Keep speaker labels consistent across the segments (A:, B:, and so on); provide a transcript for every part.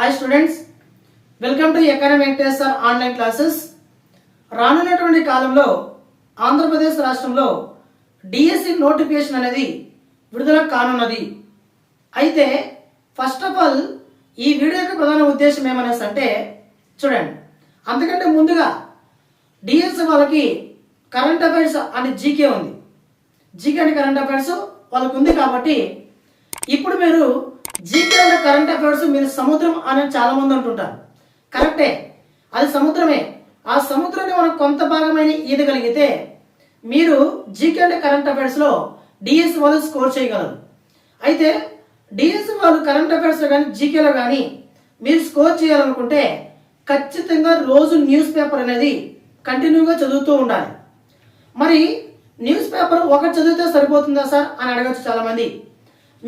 A: Hi students welcome to economy Venkateshwar online classes రానున్నటువంటి కాలంలో ఆంధ్రప్రదేశ్ రాష్ట్రంలో డిఎస్సి నోటిఫికేషన్ అనేది విడుదల కానున్నది. అయితే ఫస్ట్ ఆఫ్ ఆల్ ఈ వీడియో యొక్క ప్రధాన ఉద్దేశం ఏమనేసి అంటే చూడండి. అంతకంటే ముందుగా డిఎస్సి వాళ్ళకి కరెంట్ అఫైర్స్ అని జీకే ఉంది. జీకే అండ్ కరెంట్ అఫైర్స్ వాళ్ళకు ఉంది కాబట్టి ఇప్పుడు మీరు జీకే అండ్ కరెంట్ అఫైర్స్ మీరు సముద్రం అని చాలా మంది అంటుంటారు కరెక్టే అది సముద్రమే. ఆ సముద్రాన్ని మనం కొంత భాగమైన ఈదగలిగితే మీరు జీకే అండ్ కరెంట్ అఫైర్స్లో డిఎస్ వాళ్ళు స్కోర్ చేయగలరు. అయితే డిఎస్ వాళ్ళు కరెంట్ అఫైర్స్లో కానీ జీకేలో కానీ మీరు స్కోర్ చేయాలనుకుంటే ఖచ్చితంగా రోజు న్యూస్ పేపర్ అనేది కంటిన్యూగా చదువుతూ ఉండాలి. మరి న్యూస్ పేపర్ ఒకటి చదివితే సరిపోతుందా సార్? అని అడగచ్చు చాలామంది.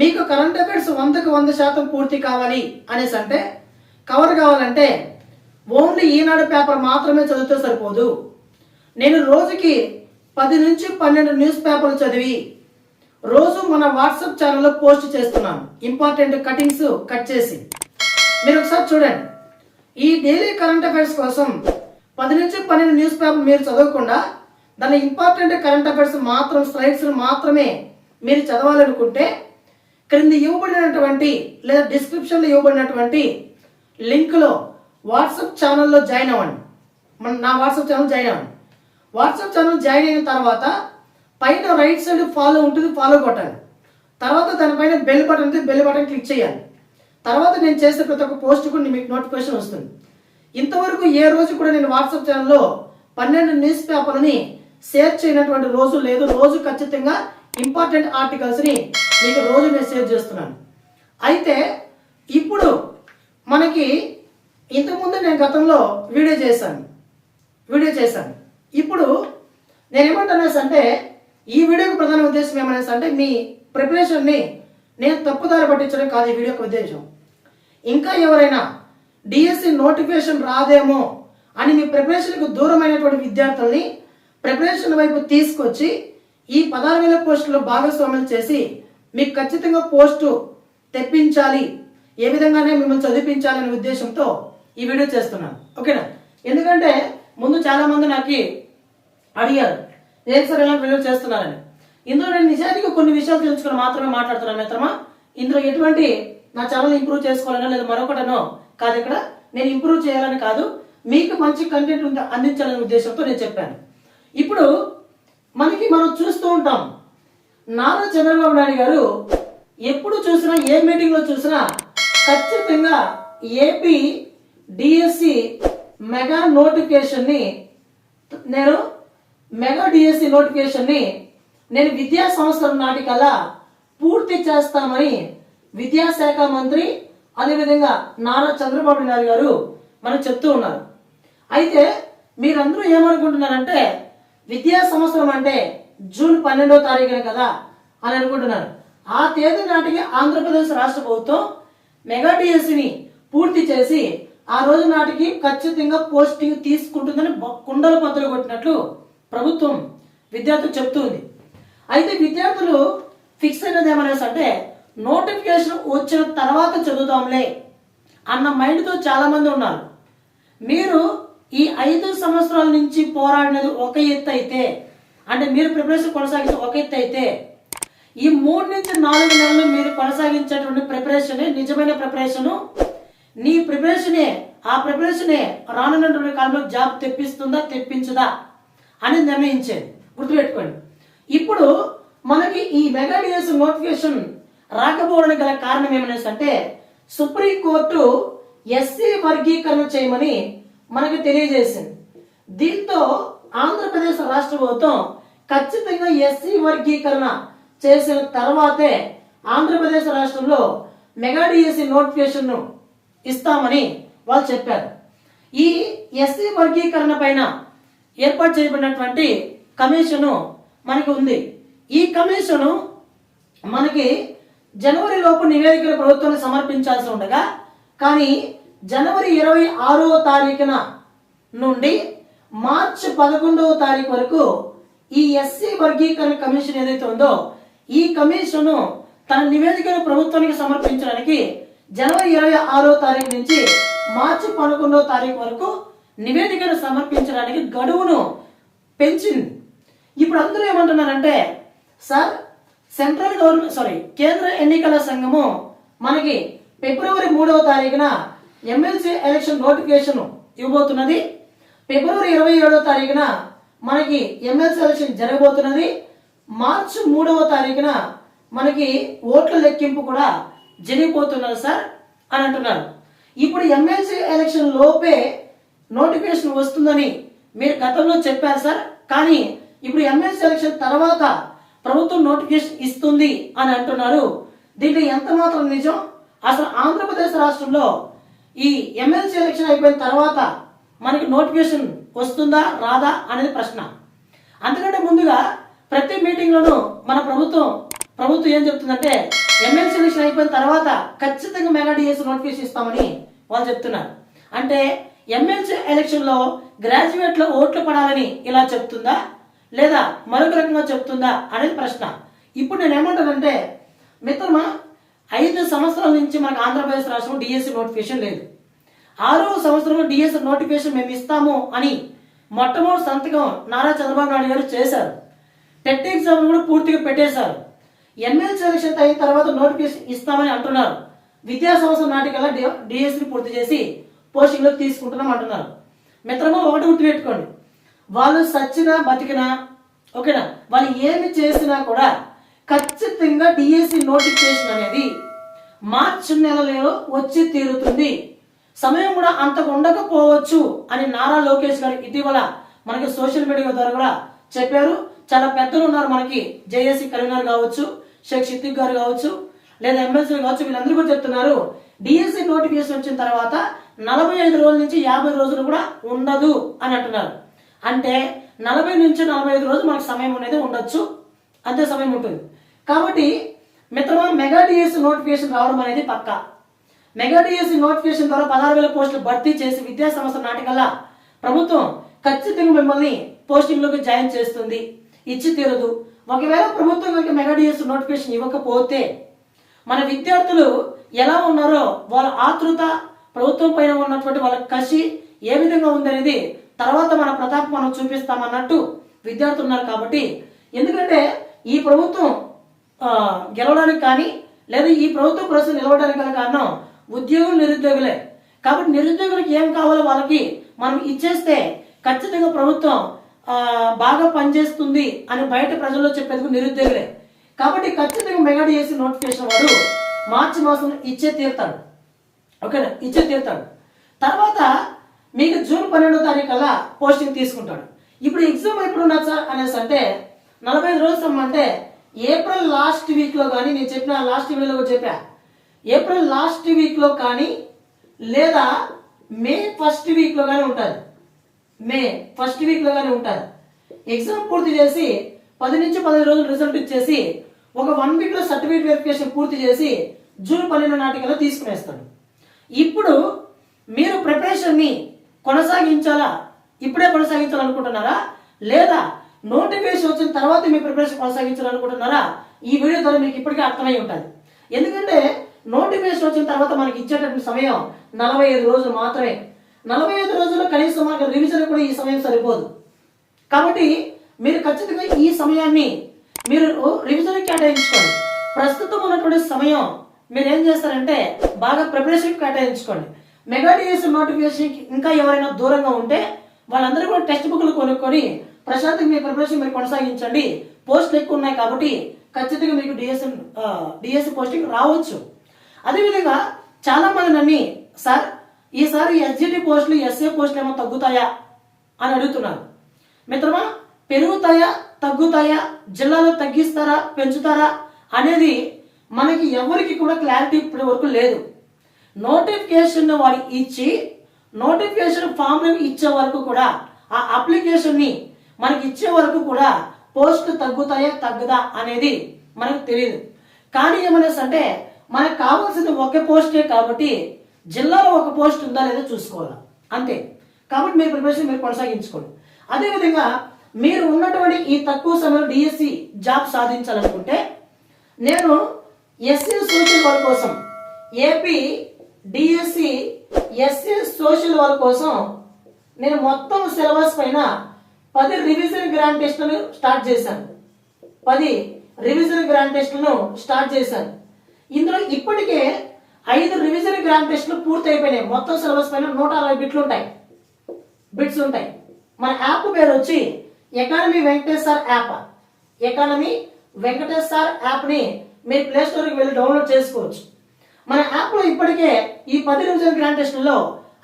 A: మీకు కరెంట్ అఫైర్స్ వందకు వంద శాతం పూర్తి కావాలి అనేసి అంటే కవర్ కావాలంటే ఓన్లీ ఈనాడు పేపర్ మాత్రమే చదివితే సరిపోదు. నేను రోజుకి పది నుంచి పన్నెండు న్యూస్ పేపర్లు చదివి రోజు మన వాట్సాప్ ఛానల్లో పోస్ట్ చేస్తున్నాను. ఇంపార్టెంట్ కటింగ్స్ కట్ చేసి. మీరు ఒకసారి చూడండి. ఈ డైలీ కరెంట్ అఫైర్స్ కోసం పది నుంచి పన్నెండు న్యూస్ పేపర్ మీరు చదవకుండా దాని ఇంపార్టెంట్ కరెంట్ అఫైర్స్ మాత్రం స్లైడ్స్ మాత్రమే మీరు చదవాలనుకుంటే క్రింద ఇవ్వబడినటువంటి లేదా డిస్క్రిప్షన్లో ఇవ్వబడినటువంటి లింక్లో వాట్సాప్ ఛానల్లో జాయిన్ అవ్వండి. మన నా వాట్సాప్ ఛానల్ జాయిన్ అవ్వండి. వాట్సాప్ ఛానల్ జాయిన్ అయిన తర్వాత పైన రైట్ సైడ్ ఫాలో ఉంటుంది ఫాలో కొట్టాలి తర్వాత దానిపైన బెల్ బటన్ ఉంది బెల్ బటన్ క్లిక్ చేయాలి. తర్వాత నేను చేసే ప్రతి ఒక్క పోస్ట్ కూడా మీకు నోటిఫికేషన్ వస్తుంది. ఇంతవరకు ఏ రోజు కూడా నేను వాట్సాప్ ఛానల్లో పన్నెండు న్యూస్ పేపర్ని షేర్ చేయనటువంటి రోజు లేదు. రోజు ఖచ్చితంగా ఇంపార్టెంట్ ఆర్టికల్స్ని మీకు రోజు మెసేజ్ చేస్తున్నాను. అయితే ఇప్పుడు మనకి ఇంతకుముందు నేను గతంలో వీడియో చేశాను. వీడియో చేశాను. ఇప్పుడు నేను ఏమంటానేసి అంటే ఈ వీడియోకి ప్రధాన ఉద్దేశం ఏమనేసి అంటే మీ ప్రిపరేషన్ని నేను తప్పుదారి పట్టించడం కాదు ఈ వీడియో ఉద్దేశం. ఇంకా ఎవరైనా డిఎస్సి నోటిఫికేషన్ రాదేమో అని మీ ప్రిపరేషన్కు దూరమైనటువంటి విద్యార్థుల్ని ప్రిపరేషన్ వైపు తీసుకొచ్చి ఈ పదహారు వేల పోస్టులో భాగస్వామ్యం చేసి మీకు ఖచ్చితంగా పోస్టు తెప్పించాలి ఏ విధంగానే మిమ్మల్ని చదివించాలనే ఉద్దేశంతో ఈ వీడియో చేస్తున్నాను. ఓకేనా? ఎందుకంటే ముందు చాలా మంది నాకు అడిగారు ఏం సార్ ఇలాంటి వీడియో చేస్తున్నారని? ఇందులో నేను నిజానికి కొన్ని విషయాలు తెలుసుకుని మాత్రమే మాట్లాడుతున్నాను మిత్రమా. ఇందులో ఎటువంటి నా ఛానల్ ఇంప్రూవ్ చేసుకోవాలనో లేదా మరొకటనో కాదు ఇక్కడ. నేను ఇంప్రూవ్ చేయాలని కాదు మీకు మంచి కంటెంట్ అందించాలనే ఉద్దేశంతో నేను చెప్పాను. ఇప్పుడు మనకి మనం చూస్తూ ఉంటాం నారా చంద్రబాబు నాయుడు గారు ఎప్పుడు చూసినా ఏ మీటింగ్లో చూసినా ఖచ్చితంగా ఏపీ డిఎస్సి మెగా నోటిఫికేషన్ని నేను మెగా డిఎస్సి నోటిఫికేషన్ని నేను విద్యా సంవత్సరం నాటికల్లా పూర్తి చేస్తామని విద్యాశాఖ మంత్రి అదేవిధంగా నారా చంద్రబాబు నాయుడు గారు మనకు చెప్తూ ఉన్నారు. అయితే మీరందరూ ఏమనుకుంటున్నారంటే విద్యా సంవత్సరం అంటే జూన్ పన్నెండో తారీఖున కదా అని అనుకుంటున్నారు. ఆ తేదీ నాటికి ఆంధ్రప్రదేశ్ రాష్ట్ర ప్రభుత్వం మెగా డిఎస్సిని పూర్తి చేసి ఆ రోజు నాటికి ఖచ్చితంగా పోస్టింగ్ తీసుకుంటుందని కుండలు పంతులు కొట్టినట్లు ప్రభుత్వం విద్యార్థులు చెప్తుంది. అయితే విద్యార్థులు ఫిక్స్ అయినది ఏమనేసి అంటే నోటిఫికేషన్ వచ్చిన తర్వాత చదువుతాంలే అన్న మైండ్తో చాలామంది ఉన్నారు. మీరు ఈ ఐదు సంవత్సరాల నుంచి పోరాడినది ఒక ఎత్తు అయితే అంటే మీరు ప్రిపరేషన్ కొనసాగించి ఒక ఎత్తు అయితే ఈ మూడు నుంచి నాలుగు నెలలు మీరు కొనసాగించేటువంటి ప్రిపరేషనే నిజమైన ప్రిపరేషను నీ ప్రిపరేషనే ఆ ప్రిపరేషనే రానున్నటువంటి కాలంలో జాబ్ తెప్పిస్తుందా తెప్పించదా అని నిర్ణయించేది. గుర్తుపెట్టుకోండి. ఇప్పుడు మనకి ఈ మెగా డిఎస్ నోటిఫికేషన్ రాకపోవడానికి గల కారణం ఏమనేసి అంటే సుప్రీంకోర్టు ఎస్సీ వర్గీకరణ చేయమని మనకి తెలియజేసింది. దీంతో ఆంధ్రప్రదేశ్ రాష్ట్ర ప్రభుత్వం ఖచ్చితంగా ఎస్సీ వర్గీకరణ చేసిన తర్వాతే ఆంధ్రప్రదేశ్ రాష్ట్రంలో మెగా డిఎస్సి నోటిఫికేషన్ను ఇస్తామని వాళ్ళు చెప్పారు. ఈ ఎస్సీ వర్గీకరణ పైన ఏర్పాటు చేయబడినటువంటి కమిషను మనకి ఉంది. ఈ కమిషను మనకి జనవరి లోపు నివేదికలు ప్రభుత్వానికి సమర్పించాల్సి ఉండగా కానీ జనవరి ఇరవై ఆరో తారీఖున నుండి మార్చి పదకొండవ తారీఖు వరకు ఈ ఎస్సీ వర్గీకరణ కమిషన్ ఏదైతే ఉందో ఈ కమిషను తన నివేదికను ప్రభుత్వానికి సమర్పించడానికి జనవరి ఇరవై ఆరో తారీఖు నుంచి మార్చి పదకొండో తారీఖు వరకు నివేదికను సమర్పించడానికి గడువును పెంచింది. ఇప్పుడు అందరూ ఏమంటున్నారంటే సార్ సెంట్రల్ గవర్నమెంట్ సారీ కేంద్ర ఎన్నికల సంఘము మనకి ఫిబ్రవరి మూడవ తారీఖున ఎమ్మెల్సీ ఎలక్షన్ నోటిఫికేషన్ ఇవ్వబోతున్నది. ఫిబ్రవరి ఇరవై ఏడవ తారీఖున మనకి ఎమ్మెల్సీ ఎలక్షన్ జరగబోతున్నది. మార్చి మూడవ తారీఖున మనకి ఓట్ల లెక్కింపు కూడా జరిగిపోతున్నారు సార్ అని అంటున్నారు. ఇప్పుడు ఎమ్మెల్సీ ఎలక్షన్ లోపే నోటిఫికేషన్ వస్తుందని మీరు గతంలో చెప్పారు సార్. కానీ ఇప్పుడు ఎమ్మెల్సీ ఎలక్షన్ తర్వాత ప్రభుత్వం నోటిఫికేషన్ ఇస్తుంది అని అంటున్నారు. దీంట్లో ఎంత మాత్రం నిజం? అసలు ఆంధ్రప్రదేశ్ రాష్ట్రంలో ఈ ఎమ్మెల్సీ ఎలక్షన్ అయిపోయిన తర్వాత మనకి నోటిఫికేషన్ వస్తుందా రాదా అనేది ప్రశ్న. అంతకంటే ముందుగా ప్రతి మీటింగ్లోనూ మన ప్రభుత్వం ప్రభుత్వం ఏం చెప్తుందంటే ఎమ్మెల్సీ ఎలక్షన్ అయిపోయిన తర్వాత ఖచ్చితంగా మెగాడిఎస్ నోటిఫికేషన్ ఇస్తామని వాళ్ళు చెప్తున్నారు. అంటే ఎమ్మెల్సీ ఎలక్షన్లో గ్రాడ్యుయేట్లో ఓట్లు పడాలని ఇలా చెప్తుందా లేదా మరొక రకంగా చెప్తుందా అనేది ప్రశ్న. ఇప్పుడు నేను ఏమంటానంటే మిత్రమా ఐదు సంవత్సరాల నుంచి మనకు ఆంధ్రప్రదేశ్ రాష్ట్రంలో డిఎస్సి నోటిఫికేషన్ లేదు. ఆరో సంవత్సరంలో డిఎస్సి నోటిఫికేషన్ మేము ఇస్తాము అని మొట్టమొదటి సంతకం నారా చంద్రబాబు నాయుడు గారు చేశారు. టెట్ ఎగ్జామ్ కూడా పూర్తిగా పెట్టేశారు. ఎన్ఎల్ సెలక్షన్ అయిన తర్వాత నోటిఫికేషన్ ఇస్తామని అంటున్నారు. విద్యా సంవత్సరం నాటికల్లా డిఎస్సి పూర్తి చేసి పోస్టింగ్లోకి తీసుకుంటున్నాం అంటున్నారు. మిత్రము ఒకటి గుర్తుపెట్టుకోండి. వాళ్ళు సచ్చినా బతికినా ఓకేనా? వాళ్ళు ఏమి చేసినా కూడా ఖచ్చితంగా డిఎస్సి నోటిఫికేషన్ అనేది మార్చి నెలలో వచ్చి తీరుతుంది. సమయం కూడా అంతకు ఉండకపోవచ్చు అని నారా లోకేష్ గారు ఇటీవల మనకి సోషల్ మీడియా ద్వారా కూడా చెప్పారు. చాలా పెద్దలు ఉన్నారు మనకి జేఏసీ కరీంనగర్ కావచ్చు షేక్ సిద్దిక్ గారు కావచ్చు లేదా ఎమ్మెల్సీ కావచ్చు వీళ్ళందరూ కూడా చెప్తున్నారు. డిఎస్సీ నోటిఫికేషన్ వచ్చిన తర్వాత నలభై ఐదు రోజుల నుంచి యాభై రోజులు కూడా ఉండదు అని అంటున్నారు. అంటే నలభై నుంచి నలభై ఐదు రోజులు మనకు సమయం అనేది ఉండొచ్చు. అంతే సమయం ఉంటుంది. కాబట్టి మిత్రమా మెగా డిఎస్సీ నోటిఫికేషన్ రావడం అనేది పక్కా. మెగా డిఎస్సి నోటిఫికేషన్ ద్వారా పదహారు వేల పోస్టులు భర్తీ చేసి విద్యా సంస్థ నాటికల్లా ప్రభుత్వం ఖచ్చితంగా మిమ్మల్ని పోస్టింగ్లోకి జాయిన్ చేస్తుంది. ఇచ్చి తీరదు. ఒకవేళ ప్రభుత్వం కనుక మెగా డిఎస్ నోటిఫికేషన్ ఇవ్వకపోతే మన విద్యార్థులు ఎలా ఉన్నారో వాళ్ళ ఆతృత ప్రభుత్వం పైన ఉన్నటువంటి వాళ్ళ కసి ఏ విధంగా ఉందనేది తర్వాత మన ప్రతాప్ మనం చూపిస్తామన్నట్టు విద్యార్థులు ఉన్నారు కాబట్టి ఎందుకంటే ఈ ప్రభుత్వం గెలవడానికి కానీ లేదా ఈ ప్రభుత్వం కోసం నిలవడానికి గల కారణం ఉద్యోగులు నిరుద్యోగులే. కాబట్టి నిరుద్యోగులకు ఏం కావాలో వాళ్ళకి మనం ఇచ్చేస్తే ఖచ్చితంగా ప్రభుత్వం బాగా పనిచేస్తుంది అని బయట ప్రజల్లో చెప్పేందుకు నిరుద్యోగులే. కాబట్టి ఖచ్చితంగా మెగా చేసి నోటిఫికేషన్ వాడు మార్చి మాసం ఇచ్చే తీరుతాడు. ఓకేనా? ఇచ్చే తీరుతాడు. తర్వాత మీకు జూన్ పన్నెండో తారీఖు కల్లా పోస్టింగ్ తీసుకుంటాడు. ఇప్పుడు ఎగ్జామ్ ఎప్పుడు ఉండదు సార్ అనేసి అంటే నలభై ఐదు రోజులు అంటే ఏప్రిల్ లాస్ట్ వీక్లో కానీ నేను చెప్పిన లాస్ట్ వీక్లో చెప్పా. ఏప్రిల్ లాస్ట్ వీక్లో కానీ లేదా మే ఫస్ట్ వీక్లో కానీ ఉంటుంది మే ఫస్ట్ వీక్లో కానీ ఉంటుంది ఎగ్జామ్ పూర్తి చేసి పది నుంచి పదిహేను రోజులు రిజల్ట్ ఇచ్చేసి ఒక వన్ వీక్లో సర్టిఫికేట్ వెరిఫికేషన్ పూర్తి చేసి జూన్ పన్నెండు నాటికలో తీసుకునేస్తాడు. ఇప్పుడు మీరు ప్రిపరేషన్ని కొనసాగించాలా? ఇప్పుడే కొనసాగించాలనుకుంటున్నారా? లేదా నోటిఫికేషన్ వచ్చిన తర్వాత మీ ప్రిపరేషన్ కొనసాగించాలనుకుంటున్నారా? ఈ వీడియో ద్వారా మీకు ఇప్పటికే అర్థమై ఉంటుంది. ఎందుకంటే నోటిఫికేషన్ వచ్చిన తర్వాత మనకి ఇచ్చేటటువంటి సమయం నలభై ఐదు రోజులు మాత్రమే. నలభై ఐదు రోజుల్లో కనీసం మనకు రివిజన్ కూడా ఈ సమయం సరిపోదు. కాబట్టి మీరు ఖచ్చితంగా ఈ సమయాన్ని మీరు రివిజన్ కేటాయించుకోండి. ప్రస్తుతం ఉన్నటువంటి సమయం మీరు ఏం చేస్తారంటే బాగా ప్రిపరేషన్ కేటాయించుకోండి. మెగా డిఎస్ నోటిఫికేషన్ ఇంకా ఎవరైనా దూరంగా ఉంటే వాళ్ళందరూ కూడా టెక్స్ట్ బుక్లు కొనుక్కొని ప్రశాంతంగా మీ ప్రిపరేషన్ మీరు కొనసాగించండి. పోస్టులు ఎక్కువ ఉన్నాయి కాబట్టి ఖచ్చితంగా మీకు డిఎస్ డిఎస్సి పోస్టింగ్ రావచ్చు. అదేవిధంగా చాలా మంది నన్ను సార్ ఈసారి ఎస్జిటి పోస్టులు ఎస్ఏ పోస్టులు ఏమో తగ్గుతాయా? అని అడుగుతున్నారు. మిత్రమా పెరుగుతాయా తగ్గుతాయా జిల్లాలో తగ్గిస్తారా పెంచుతారా అనేది మనకి ఎవరికి కూడా క్లారిటీ ఇప్పటి వరకు లేదు. నోటిఫికేషన్ వాడు ఇచ్చి నోటిఫికేషన్ ఫామ్ ఇచ్చే వరకు కూడా ఆ అప్లికేషన్ని మనకి ఇచ్చే వరకు కూడా పోస్ట్ తగ్గుతాయా తగ్గదా అనేది మనకు తెలియదు కానీ ఏమనేసి అంటే మనకు కావాల్సింది ఒక పోస్టే కాబట్టి జిల్లాలో ఒక పోస్ట్ ఉందా లేదా చూసుకోవాలి. అంతే. కాబట్టి మీ ప్రిపరేషన్ మీరు కొనసాగించుకోండి. అదేవిధంగా మీరు ఉన్నటువంటి ఈ తక్కువ సమయంలో డిఎస్సి జాబ్ సాధించాలనుకుంటే నేను ఎస్సీ సోషల్ వర్క్ కోసం ఏపీ డిఎస్సి ఎస్సీ సోషల్ వాళ్ళ కోసం నేను మొత్తం సిలబస్ పైన పది రివిజన్ గ్రాండ్ టెస్ట్లను స్టార్ట్ చేశాను. పది రివిజన్ గ్రాండ్ టెస్ట్లను స్టార్ట్ చేశాను. ఇందులో ఇప్పటికే ఐదు రివిజన్ గ్రాండ్ టెస్ట్లు పూర్తి అయిపోయినాయి మొత్తం సిలబస్ పైన నూట అరవై బిట్లు ఉంటాయి. బిట్స్ ఉంటాయి. మన యాప్ పేరు వచ్చి economy Venkateshwar app economy Venkateshwar యాప్ని మీరు ప్లే స్టోర్కి వెళ్ళి డౌన్లోడ్ చేసుకోవచ్చు. మన యాప్లో ఇప్పటికే ఈ పది రివిజన్ గ్రాండ్ టెస్టుల్లో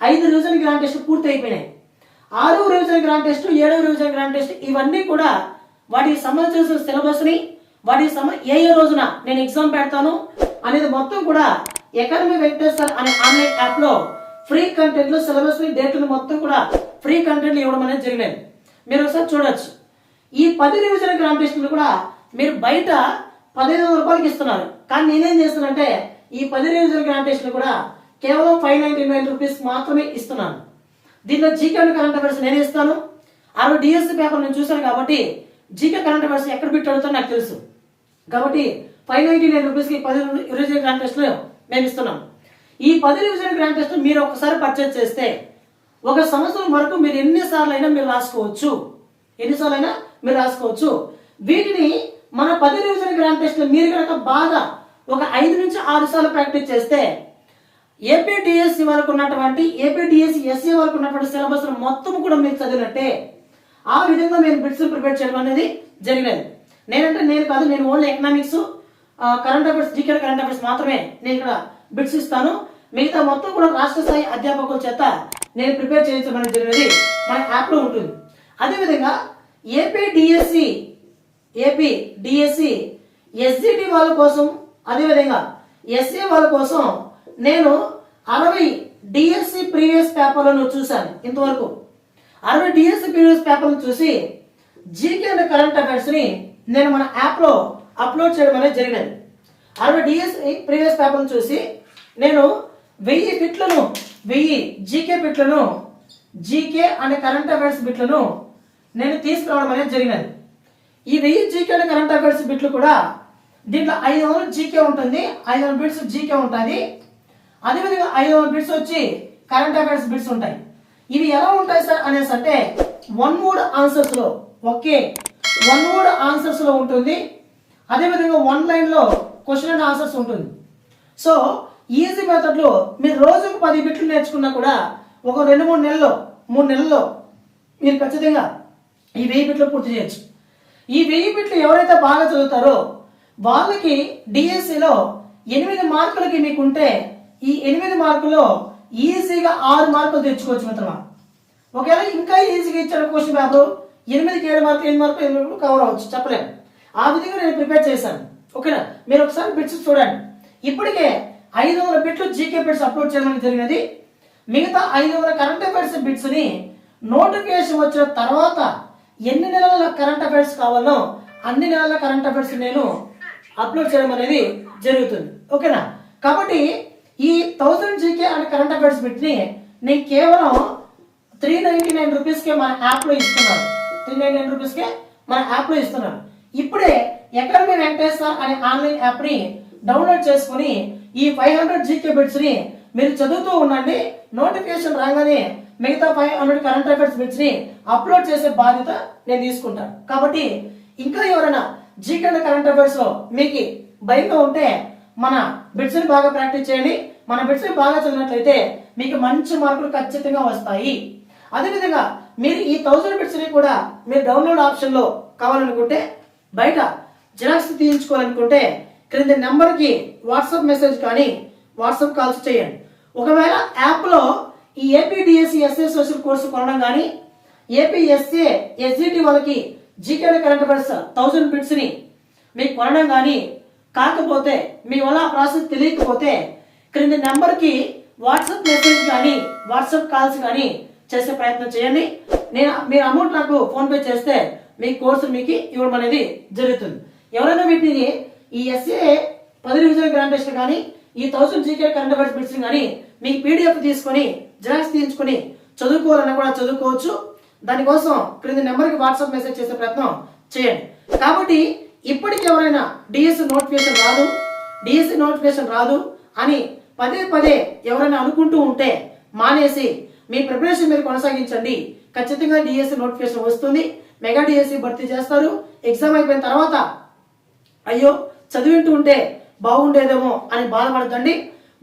A: ఐదు రివిజన్ గ్రాండ్ పూర్తి అయిపోయినాయి ఆరో రివిజన్ గ్రాండ్ టెస్ట్ ఏడవ రివిజన్ గ్రాండ్ టెస్ట్ ఇవన్నీ కూడా వాటికి సంబంధించిన సిలబస్ని వాటికి సమ ఏ ఏ రోజున నేను ఎగ్జామ్ పెడతాను అనేది మొత్తం కూడా ఎకానమీ వెంకటేశ్వర్ అనే ఆన్లైన్ యాప్లో ఫ్రీ కంటెంట్లు సిలబస్ డేట్లు మొత్తం కూడా ఫ్రీ కంటెంట్లు ఇవ్వడం అనేది జరిగింది మీరు ఒకసారి చూడొచ్చు. ఈ పది రివిజన్ గ్రాండ్ కూడా మీరు బయట పదిహేను వందల రూపాయలకి ఇస్తున్నారు. కానీ నేనేం చేస్తున్నానంటే ఈ పది రివిజన్ గ్రాండ్ కూడా కేవలం ఫైవ్ నైన్టీ నైన్ రూపీస్ మాత్రమే ఇస్తున్నాను. దీంట్లో జీకే కరెంట్ అఫైర్స్ నేను ఇస్తాను. ఆరు డిఎస్సీ పేపర్ నేను చూశాను కాబట్టి జీకే కరెంట్ అఫైర్స్ ఎక్కడ పెట్టి నాకు తెలుసు. కాబట్టి ఫైవ్ నైన్టీ నైన్ రూపీస్కి పది రివిజన్ గ్రాండ్ టెస్ట్లు మేము ఇస్తున్నాం. ఈ పది రివిజన్ గ్రాండ్ టెస్ట్ మీరు ఒకసారి పర్చేజ్ చేస్తే ఒక సంవత్సరం వరకు మీరు ఎన్నిసార్లు అయినా మీరు రాసుకోవచ్చు. ఎన్నిసార్లు అయినా మీరు రాసుకోవచ్చు. వీటిని మన పది రివిజన్ గ్రాండ్ టెస్ట్లు మీరు కనుక బాగా ఒక ఐదు నుంచి ఆరు సార్లు ప్రాక్టీస్ చేస్తే ఏపీడిఎస్సి వరకు ఉన్నటువంటి ఏపీడిఎస్సి ఎస్సీ వరకు ఉన్నటువంటి సిలబస్ మొత్తం కూడా మీరు చదివినట్టే ఆ విధంగా నేను బిట్స్ ప్రిపేర్ చేయడం అనేది జరిగినది. నేనంటే నేను కాదు నేను only economics current affairs GK current affairs మాత్రమే నేను ఇక్కడ బిట్స్ ఇస్తాను. మిగతా మొత్తం కూడా రాష్ట్ర స్థాయి అధ్యాపకుల చేత నేను ప్రిపేర్ చేయించడం అనేది జరిగినది. మన యాప్లో ఉంటుంది. అదేవిధంగా AP DSC AP DSC SGT వాళ్ళ కోసం అదేవిధంగా ఎస్ఏ వాళ్ళ కోసం నేను అరవై డిఎస్సి ప్రీవియస్ పేపర్లను చూశాను ఇంతవరకు. అరవై డిఎస్సి న్యూస్ పేపర్ను చూసి జీకే అనే కరెంట్ అఫైర్స్ని నేను మన యాప్లో అప్లోడ్ చేయడం అనేది జరిగినది. అరవై డిఎస్సి ప్రీవియస్ పేపర్ను చూసి నేను వెయ్యి బిట్లను వెయ్యి జీకే బిట్లను జీకే అనే కరెంట్ అఫైర్స్ బిట్లను నేను తీసుకురావడం అనేది జరిగినది. ఈ వెయ్యి జీకే అనే కరెంట్ అఫైర్స్ బిట్లు కూడా దీంట్లో ఐదు వందలు జీకే ఉంటుంది ఐదు వందల బిట్స్ జీకే ఉంటుంది అదేవిధంగా ఐదు వందల బిట్స్ వచ్చి కరెంట్ అఫైర్స్ బిట్స్ ఉంటాయి. ఇవి ఎలా ఉంటాయి సార్ అనేసి అంటే వన్ వర్డ్ ఆన్సర్స్లో ఒకే వన్ వర్డ్ ఆన్సర్స్లో ఉంటుంది. అదేవిధంగా వన్ లైన్లో క్వశ్చన్ అండ్ ఆన్సర్స్ ఉంటుంది. సో ఈజీ మెథడ్లో మీరు రోజుకు పది బిట్లు నేర్చుకున్నా కూడా ఒక రెండు మూడు నెలల్లో మూడు నెలల్లో మీరు ఖచ్చితంగా ఈ వెయ్యి బిట్లు పూర్తి చేయొచ్చు. ఈ వెయ్యి బిట్లు ఎవరైతే బాగా చదువుతారో వాళ్ళకి డిఎస్సిలో ఎనిమిది మార్కులకి మీకుంటే ఈ ఎనిమిది మార్కులో ఈజీగా ఆరు మార్కులు తెచ్చుకోవచ్చు మిత్రమా? ఒకవేళ ఇంకా ఈజీగా ఇచ్చారు క్వశ్చన్ పేపర్ ఎనిమిదికి ఏడు మార్కులు ఎనిమిది మార్కులు ఎనిమిది మార్కులు కవర్ అవ్వచ్చు చెప్పలేము ఆ విధంగా నేను ప్రిపేర్ చేశాను. ఓకేనా? మీరు ఒకసారి బిట్స్ చూడండి. ఇప్పటికే ఐదు వందల బిట్లు జీకే బిట్స్ అప్లోడ్ చేయడం జరిగినది. మిగతా ఐదు వందల కరెంట్ అఫైర్స్ బిట్స్ని నోటిఫికేషన్ వచ్చిన తర్వాత ఎన్ని నెలల కరెంట్ అఫైర్స్ కావాలో అన్ని నెలల కరెంట్ అఫైర్స్ నేను అప్లోడ్ చేయడం అనేది జరుగుతుంది. ఓకేనా? కాబట్టి ఈ thousand GK and current affairs బిట్ని నేను కేవలం త్రీ నైన్టీ నైన్ రూపీస్కే మన యాప్లో ఇస్తున్నాను త్రీ నైన్టీ నైన్ రూపీస్కే మన యాప్లో ఇస్తున్నాను ఇప్పుడే ఎకానమీ వెంకటేశ్వర అనే ఆన్లైన్ యాప్ని డౌన్లోడ్ చేసుకుని ఈ ఫైవ్ హండ్రెడ్ జీకే బిట్స్ని మీరు చదువుతూ ఉండండి. నోటిఫికేషన్ రాగానే మిగతా ఫైవ్ హండ్రెడ్ కరెంట్ అఫైర్స్ బిట్స్ని అప్లోడ్ చేసే బాధ్యత నేను తీసుకుంటాను. కాబట్టి ఇంకా ఎవరైనా జీకే కరెంట్ అఫైర్స్లో మీకు భయంగా ఉంటే మన బిట్స్ని బాగా ప్రాక్టీస్ చేయండి. మన బిట్స్ని బాగా చదివినట్లయితే మీకు మంచి మార్కులు ఖచ్చితంగా వస్తాయి. అదేవిధంగా మీరు ఈ థౌజండ్ బిట్స్ని కూడా మీరు డౌన్లోడ్ ఆప్షన్లో కావాలనుకుంటే బయట జిరాక్స్ తీయించుకోవాలనుకుంటే క్రింద నెంబర్కి వాట్సాప్ మెసేజ్ కానీ వాట్సాప్ కాల్స్ చేయండి. ఒకవేళ యాప్లో ఈ ఏపీడిఎస్సి ఎస్ఏ సోషల్ కోర్సు కొనడం కానీ ఏపీఎస్ఏ ఎస్జిటి వాళ్ళకి జీకే కరెంట్ అఫైర్స్ థౌసండ్ బిట్స్ని మీకు కొనడం కానీ కాకపోతే మీ వల్ల ఆ ప్రాసెస్ తెలియకపోతే క్రింద నెంబర్కి వాట్సాప్ మెసేజ్ కానీ వాట్సాప్ కాల్స్ కానీ చేసే ప్రయత్నం చేయండి. నేను మీరు అమౌంట్ నాకు ఫోన్పే చేస్తే మీ కోర్సు మీకు ఇవ్వడం అనేది జరుగుతుంది. ఎవరైనా వీటిని ఈ ఎస్ఏ పది రివిజన్ గ్రాండ్ టెస్ట్ కానీ ఈ thousand GK current affairs bits కానీ మీకు పీడిఎఫ్ తీసుకొని జిరాక్స్ తీయించుకొని చదువుకోవాలన్నా కూడా చదువుకోవచ్చు. దానికోసం క్రింది నెంబర్కి వాట్సాప్ మెసేజ్ చేసే ప్రయత్నం చేయండి. కాబట్టి ఇప్పటికి ఎవరైనా డిఎస్సి నోటిఫికేషన్ రాదు డిఎస్సి నోటిఫికేషన్ రాదు అని పదే పదే ఎవరైనా అనుకుంటూ ఉంటే మానేసి మీ ప్రిపరేషన్ మీరు కొనసాగించండి. ఖచ్చితంగా డిఎస్సి నోటిఫికేషన్ వస్తుంది. మెగా డిఎస్సి భర్తీ చేస్తారు. ఎగ్జామ్ అయిపోయిన తర్వాత అయ్యో చదివింటూ ఉంటే బాగుండేదేమో అని బాధపడద్దండి.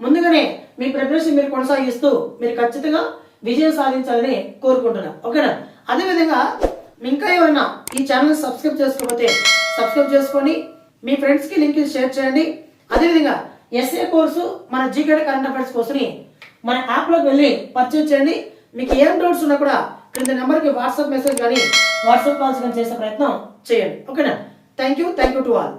A: ముందుగానే మీ ప్రిపరేషన్ మీరు కొనసాగిస్తూ మీరు ఖచ్చితంగా విజయం సాధించాలని కోరుకుంటున్నాను ఓకేనా? అదేవిధంగా ఇంకా ఏమైనా ఈ ఛానల్ సబ్స్క్రైబ్ చేసుకోకపోతే సబ్స్క్రైబ్ చేసుకొని మీ ఫ్రెండ్స్కి లింక్ షేర్ చేయండి. అదేవిధంగా ఎస్ఏ కోర్సు మన జీకేడ్ కరెంట్ అఫైర్స్ కోర్సుని మన యాప్లోకి వెళ్ళి పర్చేజ్ చేయండి. మీకు ఏం డౌట్స్ ఉన్నా కూడా క్రింద నెంబర్కి వాట్సాప్ మెసేజ్ కానీ వాట్సాప్ కాల్స్ కానీ చేసే ప్రయత్నం చేయండి. ఓకేనా thank you thank you to all